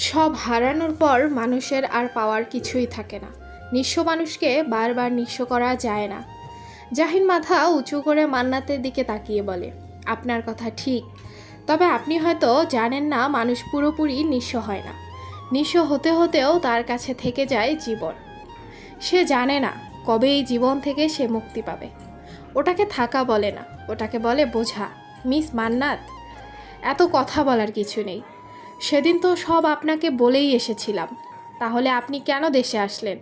সব হারানোর পর মানুষের আর পাওয়ার কিছুই থাকে না। নিঃস্ব মানুষকে বারবার নিঃস্ব করা যায় না। জাহিন মাথা উঁচু করে মান্নাতের দিকে তাকিয়ে বলে, আপনার কথা ঠিক। তবে আপনি হয়তো জানেন না, মানুষ পুরোপুরি নিঃস্ব হয় না। নিঃস্ব হতে হতেও তার কাছে থেকে যায় জীবন। সে জানে না কবে এই জীবন থেকে সে মুক্তি পাবে। ওটাকে থাকা বলে না, ওটাকে বলে বোঝা। মিস মান্নাত, এত কথা বলার কিছু নেই। সেদিন তো সব আপনাকে বলেই এসেছিলাম। তাহলে আপনি কেন দেশে আসলেন?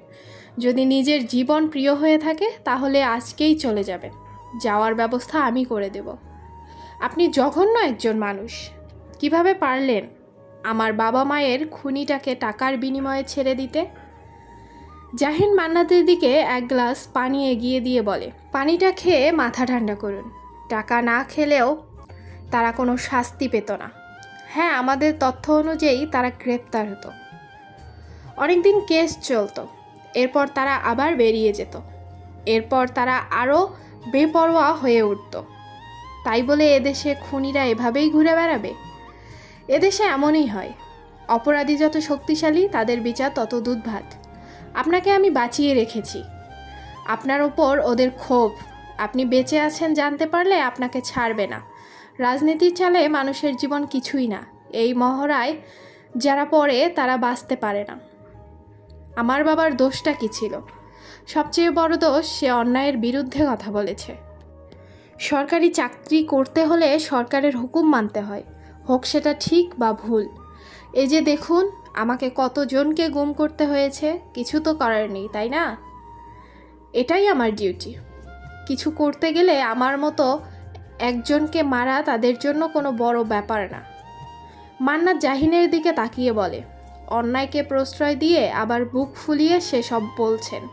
যদি নিজের জীবন প্রিয় হয়ে থাকে, তাহলে আজকেই চলে যাবেন। যাওয়ার ব্যবস্থা আমি করে দেব। আপনি জঘন্য একজন মানুষ। কীভাবে পারলেন আমার বাবা মায়ের খুনিটাকে টাকার বিনিময়ে ছেড়ে দিতে? জাহিন মান্নাতের দিকে এক গ্লাস পানি এগিয়ে দিয়ে বলে, পানিটা খেয়ে মাথা ঠান্ডা করুন। টাকা না খেলেও তারা কোনো শাস্তি পেত না। হ্যাঁ আমাদের তথ্য অনুযায়ী তারা গ্রেপ্তার হতো। অনেকদিন কেস চলতো। এরপর তারা আবার বেরিয়ে যেত। এরপর তারা আরও বেপরোয়া হয়ে উঠত। তাই বলে এদেশে খুনিরা এভাবেই ঘুরে বেড়াবে? এদেশে এমনই হয়। অপরাধী যত শক্তিশালী, তাদের বিচার তত দুধভাত। আপনাকে আমি বাঁচিয়ে রেখেছি। আপনার ওপর ওদের ক্ষোভ। আপনি বেঁচে আছেন জানতে পারলে আপনাকে ছাড়বে না। রাজনীতির চালে মানুষের জীবন কিছুই না। এই মহড়ায় যারা পড়ে, তারা বাঁচতে পারে না। আমার বাবার দোষটা কি ছিল? সবচেয়ে বড় দোষ, সে অন্যায়ের বিরুদ্ধে কথা বলেছে। সরকারি চাকরি করতে হলে সরকারের হুকুম মানতে হয়। হোক সেটা ঠিক বা ভুল। এই যে দেখুন, আমাকে কতজনকে গুম করতে হয়েছে, কিছু তো করার নেই, তাই না? এটাই আমার ডিউটি কিছু করতে গেলে আমার মতো একজনকে মারা তাদের জন্য কোনো বড় ব্যাপার না। মান্নাত জাহিনের দিকে তাকিয়ে বলে, অন্যায়কে প্রশ্রয় দিয়ে আবার বুক ফুলিয়ে সে সব বলছেন।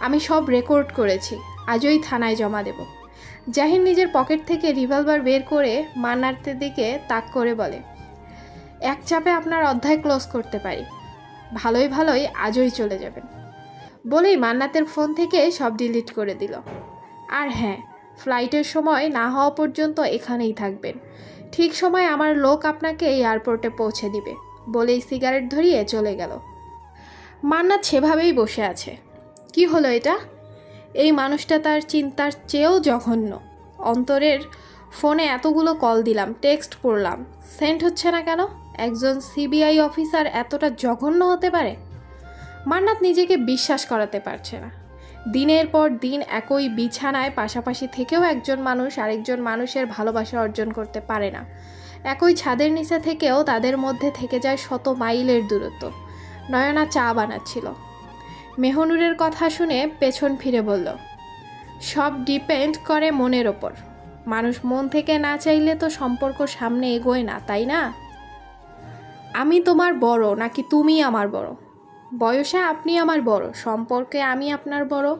আমি সব রেকর্ড করেছি, আজই থানায় জমা দেব। জাহিন নিজের পকেট থেকে রিভলভার বের করে মান্নাতের দিকে তাক করে বলে, এক চাপে আপনার অধ্যায় ক্লোজ করতে পারি। ভালোই ভালোই আজই চলে যাবেন। বলেই মান্নাতের ফোন থেকে সব ডিলিট করে দিল। আর হ্যাঁ ফ্লাইটের সময় না হওয়া পর্যন্ত এখানেই থাকবেন। ঠিক সময় আমার লোক আপনাকে এয়ারপোর্টে পৌঁছে দিবে। বলেই সিগারেট ধরিয়ে চলে গেল। মান্নাত সেভাবেই বসে আছে। কি হলো এটা? এই মানুষটা তার চিন্তার চেয়েও জঘন্য। অন্তরের ফোনে এতগুলো কল দিলাম, টেক্সট করলাম সেন্ট হচ্ছে না কেন? একজন সিবিআই অফিসার এতটা জঘন্য হতে পারে? মান্নাত নিজেকে বিশ্বাস করাতে পারছে না। দিনের পর দিন একই বিছানায় পাশাপাশি থেকেও একজন মানুষ আরেকজন মানুষের ভালোবাসা অর্জন করতে পারে না। একই ছাদের নিচে থেকেও তাদের মধ্যে থেকে যায় শত মাইলের দূরত্ব। নয়না চা বানাচ্ছিল। মেহনুরের কথা শুনে পেছন ফিরে বলল, সব ডিপেন্ড করে মনের ওপর। মানুষ মন থেকে না চাইলে তো সম্পর্ক সামনে এগোয় না, তাই না? আমি তোমার বড় নাকি তুমি আমার বড়? বয়সে আপনি আমার বড়, সম্পর্কে আমি আপনার বড়।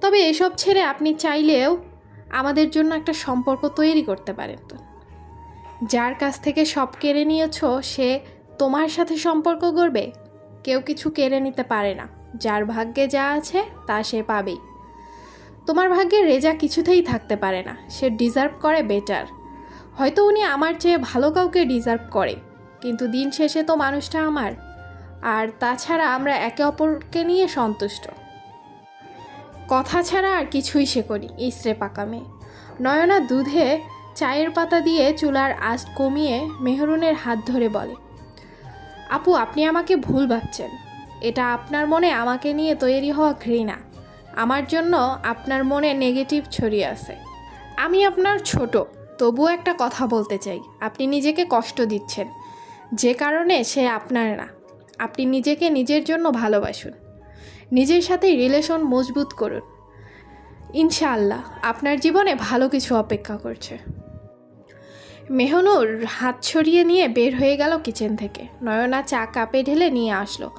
তবে এসব ছেড়ে আপনি চাইলেও আমাদের জন্য একটা সম্পর্ক তৈরি করতে পারেন তো। যার কাছ থেকে সব কেড়ে নিয়েছ, সে তোমার সাথে সম্পর্ক করবে কেউ কিছু কেড়ে নিতে পারে না। যার ভাগ্যে যা আছে, তা সে পাবেই। তোমার ভাগ্যে রেজা কিছুতেই থাকতে পারে না। সে ডিজার্ভ করে বেটার। হয়তো উনি আমার চেয়ে ভালো কাউকে ডিজার্ভ করে। কিন্তু দিন শেষে তো মানুষটা আমার। আর তাছাড়া আমরা একে অপরকে নিয়ে সন্তুষ্ট। কথা ছাড়া আর কিছুই সে করি ইসরে পাকা মেয়ে নয়না দুধে চায়ের পাতা দিয়ে চুলার আঁচ কমিয়ে মেহরুনের হাত ধরে বলে, আপু, আপনি আমাকে ভুল ভাবছেন। এটা আপনার মনে আমাকে নিয়ে তৈরি হওয়া ঘৃণা। আমার জন্য আপনার মনে নেগেটিভ ছড়িয়ে আছে। আমি আপনার ছোট, তবুও একটা কথা বলতে চাই। আপনি নিজেকে কষ্ট দিচ্ছেন। যে কারণে সে আপনার না। আপনি নিজেকে নিজের জন্য ভালোবাসুন। নিজের সাথে রিলেশন মজবুত করুন। ইনশাআল্লাহ আপনার জীবনে ভালো কিছু অপেক্ষা করছে। মেহনুর হাত ছড়িয়ে নিয়ে বের হয়ে গেল কিচেন থেকে। নয়না চা কাপে ঢেলে নিয়ে আসলো।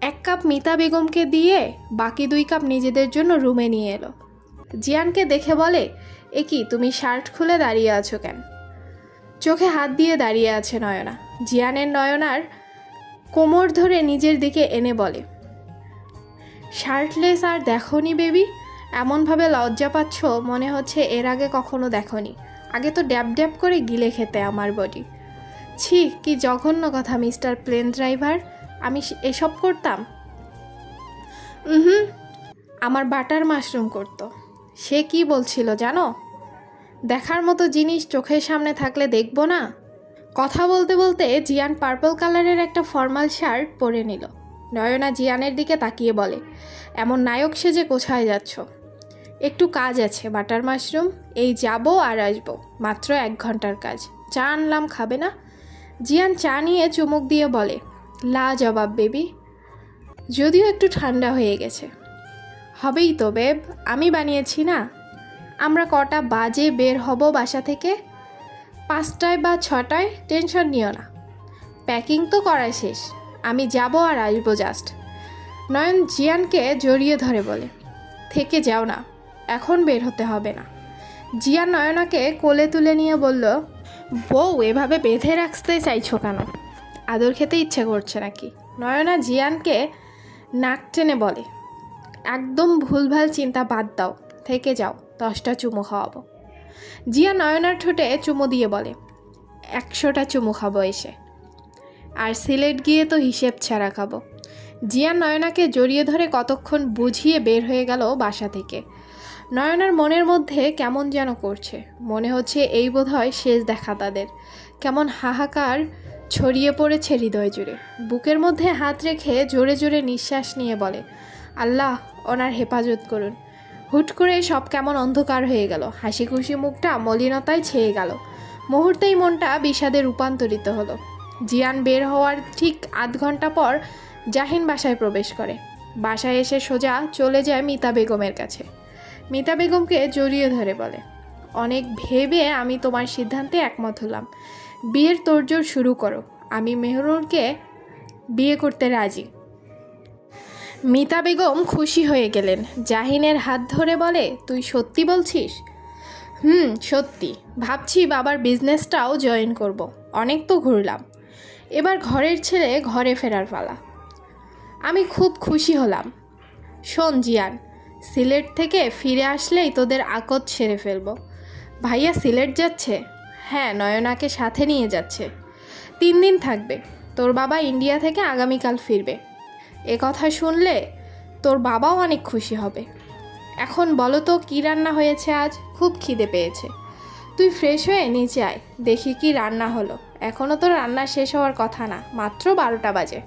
এক কাপ মিতা বেগমকে দিয়ে বাকি দুই কাপ নিজেদের জন্য রুমে নিয়ে এলো। জিয়ানকে দেখে বলে, এ কি, তুমি শার্ট খুলে দাঁড়িয়ে আছো কেন? চোখে হাত দিয়ে দাঁড়িয়ে আছে নয়না। জিয়ানের নয়নার কোমর ধরে নিজের দিকে এনে বলে, শার্টলেস আর দেখনি বেবি? এমনভাবে লজ্জা পাচ্ছ, মনে হচ্ছে এর আগে কখনো দেখনি। আগে তো ড্যাব ড্যাব করে গিলে খেতে আমার বডি। ছি, কি জঘন্য কথা, মিস্টার প্লেন ড্রাইভার। আমি এসব করতাম? হুম, আমার বাটার মাশরুম করতো। সে কি বলছিল জানো? দেখার মতো জিনিস চোখের সামনে থাকলে দেখব না? কথা বলতে বলতে জিয়ান পার্পল কালারের একটা ফর্মাল শার্ট পরে নিল। নয়না জিয়ানের দিকে তাকিয়ে বলে, এমন নায়ক সেজে কোথায় যাচ্ছ? একটু কাজ আছে, বাটার মাশরুম। এই যাব আর আসব, মাত্র এক ঘণ্টার কাজ। চা আনলাম, খাবে না? জিয়ান চা নিয়ে চুমুক দিয়ে বলে লা জবাব বেবি। যদিও একটু ঠান্ডা হয়ে গেছে। হবেই তো, বেব। আমি বানিয়েছি না। আমরা কটা বাজে বের হব বাসা থেকে? পাঁচটায় বা ছটায় টেনশন নিও না। প্যাকিং তো করাই শেষ। আমি যাব আর আসব জাস্ট নয়ন জিয়ানকে জড়িয়ে ধরে বলে, থেকে যাও না, এখন বের হতে হবে না। জিয়ান নয়নাকে কোলে তুলে নিয়ে বলল, বউ, এভাবে বেঁধে রাখতে চাইছো কেন? আদর খেতে ইচ্ছে করছে নাকি? নয়না জিয়ানকে নাক টেনে বলে, একদম ভুলভাল চিন্তা বাদ দাও, থেকে যাও, দশটা চুমু খাওয়াবো। জিয়া নয়নার ঠোঁটে চুমু দিয়ে বলে, একশোটা চুমু খাব এসে। আর সিলেট গিয়ে তো হিসেব ছাড়া খাব। জিয়া নয়নাকে জড়িয়ে ধরে কতক্ষণ বুঝিয়ে বের হয়ে গেল বাসা থেকে। নয়নার মনের মধ্যে কেমন যেন করছে। মনে হচ্ছে এই বোধহয় শেষ দেখা তাদের। কেমন হাহাকার ছড়িয়ে পড়েছে হৃদয় জুড়ে। বুকের মধ্যে হাত রেখে জোরে জোরে নিঃশ্বাস নিয়ে বলে, আল্লাহ, ওনার হেফাজত করুন। হুট করে সব কেমন অন্ধকার হয়ে গেল। হাসি খুশি মুখটা মলিনতায় ছেয়ে গেল। মুহূর্তেই মনটা বিষাদে রূপান্তরিত হলো। জিয়ান বের হওয়ার ঠিক আধ ঘণ্টা পর জাহিন বাসায় প্রবেশ করে। বাসায় এসে সোজা চলে যায় মিতা বেগমের কাছে। মিতা বেগমকে জড়িয়ে ধরে বলে, অনেক ভেবে আমি তোমার সিদ্ধান্তে একমত হলাম। বিয়ের তোড়জোড় শুরু করো। আমি মেহরুরকে বিয়ে করতে রাজি। মিতা বেগম খুশি হয়ে গেলেন। জাহিনের হাত ধরে বলে, তুই সত্যি বলছিস? হুম, সত্যি। ভাবছি বাবার বিজনেসটাও জয়েন করব। অনেক তো ঘুরলাম। এবার ঘরের ছেলে ঘরে ফেরার পালা। আমি খুব খুশি হলাম। শোন জিয়ান, সিলেট থেকে ফিরে আসলেই তোদের আকত সেরে ফেলব। ভাইয়া সিলেট যাচ্ছে? হ্যাঁ নয়নাকে সাথে নিয়ে যাচ্ছে। তিন দিন থাকবে। তোর বাবা ইন্ডিয়া থেকে আগামীকাল ফিরবে। এ কথা শুনলে তোর বাবাও অনেক খুশি হবে। এখন বলো তো, কী রান্না হয়েছে আজ? খুব খিদে পেয়েছে। তুই ফ্রেশ হয়ে নিচে আয়, দেখি কি রান্না হলো। এখনও তো রান্না শেষ হওয়ার কথা না, মাত্র বারোটা বাজে।